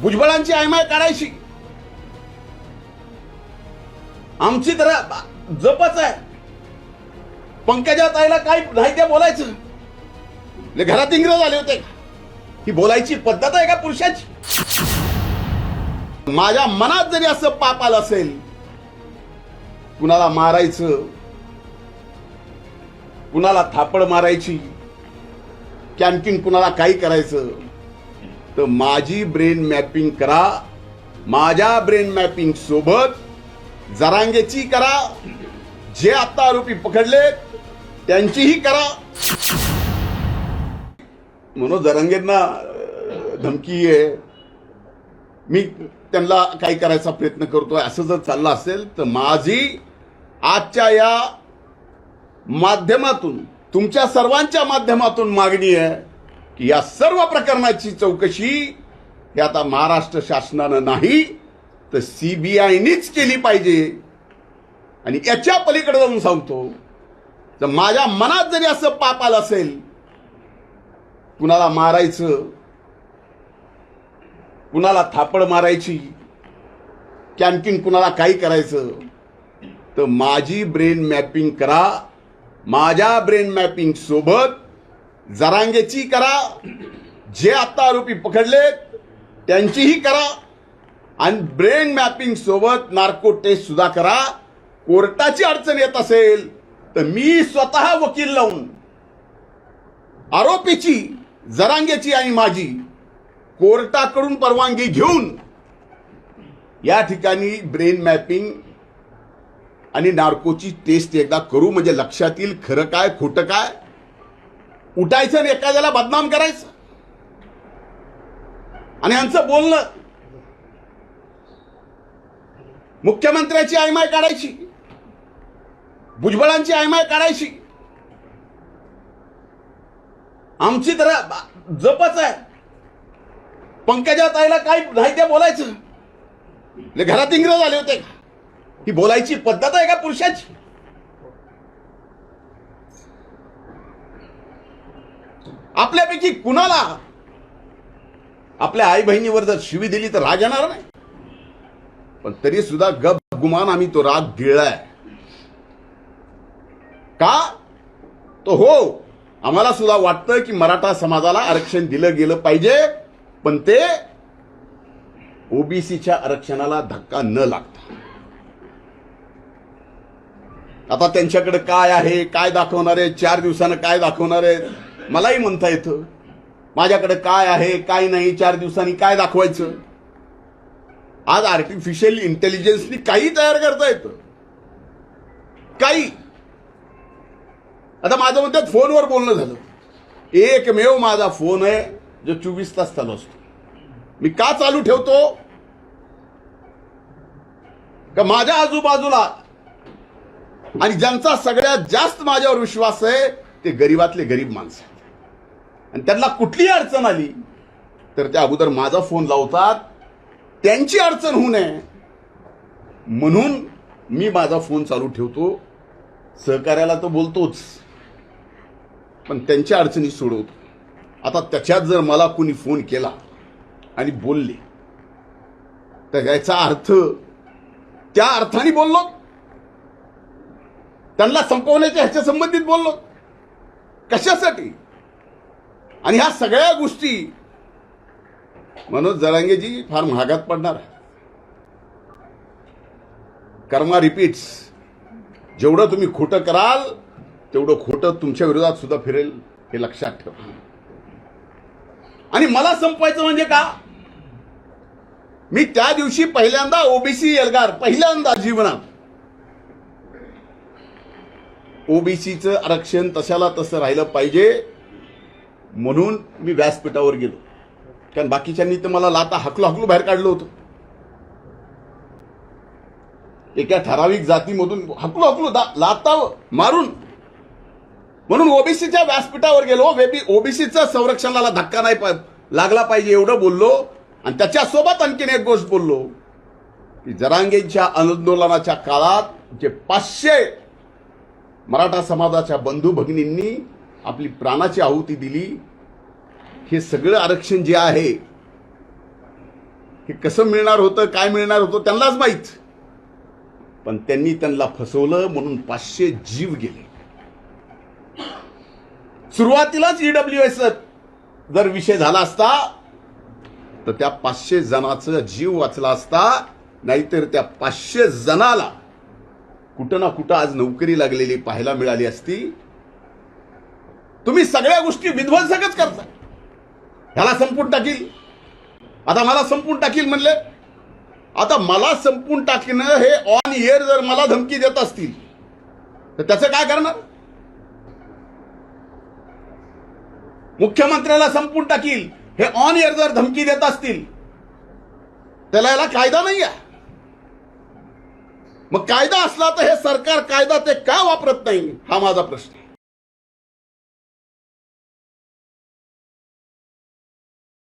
भुजबळांची आयमाय काढायची आमची तर जपच आहे. पंकजा ताईला काय नाही त्या बोलायचं. घरात इंग्रज आले होते. ही बोलायची पद्धत आहे का पुरुषाची? माझ्या मनात जरी असं पाप आलं असेल कुणाला मारायचं कुणाला थापड मारायची कॅन्टीन कुणाला काही करायचं तर माझी ब्रेन मॅपिंग करा माझ्या ब्रेन मॅपिंग सोबत जरांगेची करा जे आता आरोपी पकडले त्यांचीही करा. म्हणून जरांगेंना धमकी आहे. मी त्यांना काही करायचा प्रयत्न करतोय. असं जर चाललं असेल तर माझी आजच्या या माध्यमातून तुमच्या सर्वांच्या माध्यमातून मागणी आहे. की या सर्व प्रकरणाची चौकशी हे आता महाराष्ट्र शासनानं नाही तर सीबीआयनीच केली पाहिजे. आणि याच्या पलीकडे जाऊन सांगतो तर माझ्या मनात जरी असं पाप आलं असेल कुणाला मारायचं कुणाला थापड मारायची की आणखीन कुणाला काही करायचं तर माझी ब्रेन मॅपिंग करा. माझ्या ब्रेन मॅपिंग सोबत जरांगेची करा जे आता आरोपी पकडले त्यांचीही करा आणि ब्रेन मॅपिंग सोबत नार्को टेस्ट सुद्धा करा. कोर्टाची अडचण येत असेल तर मी स्वतः वकील लावून आरोपीची जरांगेची आणि माझी कोर्टाकडून परवानगी घेऊन या ठिकाणी ब्रेन मॅपिंग आणि नार्कोची टेस्ट एकदा करू. म्हणजे लक्षात येईल खरं काय खोटं काय. उठायचं आणि एखाद्याला बदनाम करायचं. आणि यांचं बोलणं. मुख्यमंत्र्याची आयमाय काढायची. भुजबळांची आयमाय काढायची. आमची तर जपच आहे. पंकजा ताईला काय नाही ते बोलायचं. घरात इंग्रज आले होते. का ही बोलायची पद्धत आहे का पुरुषाची? आपल्यापैकी कुणाला आपल्या आई बहिणीवर जर शिवी दिली तर राग येणार नाही. पण तरी सुद्धा गप गुमान आम्ही तो राग गिळलाय. का? तो हो आम्हाला सुद्धा वाटतं की मराठा समाजाला आरक्षण दिलं गेलं पाहिजे पण ते ओबीसीच्या आरक्षणाला धक्का न लागता. आता त्यांच्याकडे काय आहे काय दाखवणार आहे? चार दिवसानं काय दाखवणार आहे? मलाही म्हणता येतं. माझ्याकडे काय आहे काय नाही चार दिवसांनी काय दाखवायचं? आज आर्टिफिशियल इंटेलिजन्सनी काही तयार करता येतं. काही. आता माझं म्हणतात फोनवर बोलणं झालं. एकमेव माझा फोन आहे जो चोवीस तास चालू असतो. मी का चालू ठेवतो? का माझ्या आजूबाजूला? आणि ज्यांचा सगळ्यात जास्त माझ्यावर विश्वास आहे ते गरीबातले गरीब माणसं आहेत. आणि त्यांना कुठलीही अडचण आली तर त्या अगोदर माझा फोन लावतात. त्यांची अडचण होऊ नये. म्हणून मी माझा फोन चालू ठेवतो. सहकार्याला तर बोलतोच पण त्यांच्या अडचणी सोडवतो. आता त्याच्यात जर मला कोणी फोन केला आणि बोलले तर याचा अर्थ त्या अर्थाने बोललो. त्यांना संपवण्याच्या ह्याच्या संबंधित बोललो. कशासाठी? आणि ह्या सगळ्या गोष्टी मनोज जरांगेजी फार महागात पडणार आहे कर्मा रिपीट्स जेवढं तुम्ही खोटं कराल तेवढं खोटं तुमच्या विरोधात सुद्धा फिरेल हे लक्षात ठेवा. आणि मला संपवायचं म्हणजे का? मी त्या दिवशी पहिल्यांदा ओबीसी एल्गार पहिल्यांदा जीवनात. ओबीसीचं आरक्षण तशाला तसं राहिलं पाहिजे. म्हणून मी व्यासपीठावर गेलो. कारण बाकीच्यांनी तर मला लाता हकलो हकलो बाहेर काढलं होतं. एका ठराविक जातीमधून हकलो हकलो दा- लाता मारून. म्हणून ओबीसीच्या व्यासपीठावर गेलो. ओबीसीचं संरक्षणाला धक्का नाही लागला पाहिजे एवढं बोललो. आणि त्याच्यासोबत आणखीन एक गोष्ट बोललो. की जरांगेंच्या आंदोलनाच्या काळात जे पाचशे मराठा समाजाच्या बंधू भगिनींनी आपली प्राणाची आहुती दिली हे सगळं आरक्षण जे आहे हे कसं मिळणार होतं काय मिळणार होतं त्यांनाच माहीत. पण त्यांनी त्यांना फसवलं म्हणून पाचशे जीव गेले. सुरुवातीलाच ईडब्ल्यू एस जर विषय झाला असता तर त्या पाचशे जणाचा जीव वाचला असता नाहीतर त्या पाचशे जणाला कुठं ना कुठं आज नोकरी लागलेली पाहायला मिळाली असती. तुम्ही सगळ्या गोष्टी विध्वंसकच करता. ह्याला संपून टाकील. आता मला संपून टाकील म्हणले. आता मला संपून टाकणं हे ऑन इयर जर मला धमकी देत असतील तर त्याचं काय करणार? मुख्यमंत्र्याला संपून टाकील हे ऑन इयर जर धमकी देत असतील त्याला याला कायदा नाही आहे मग कायदा असला तर हे सरकार कायदा ते का वापरत नाही? हा माझा प्रश्न.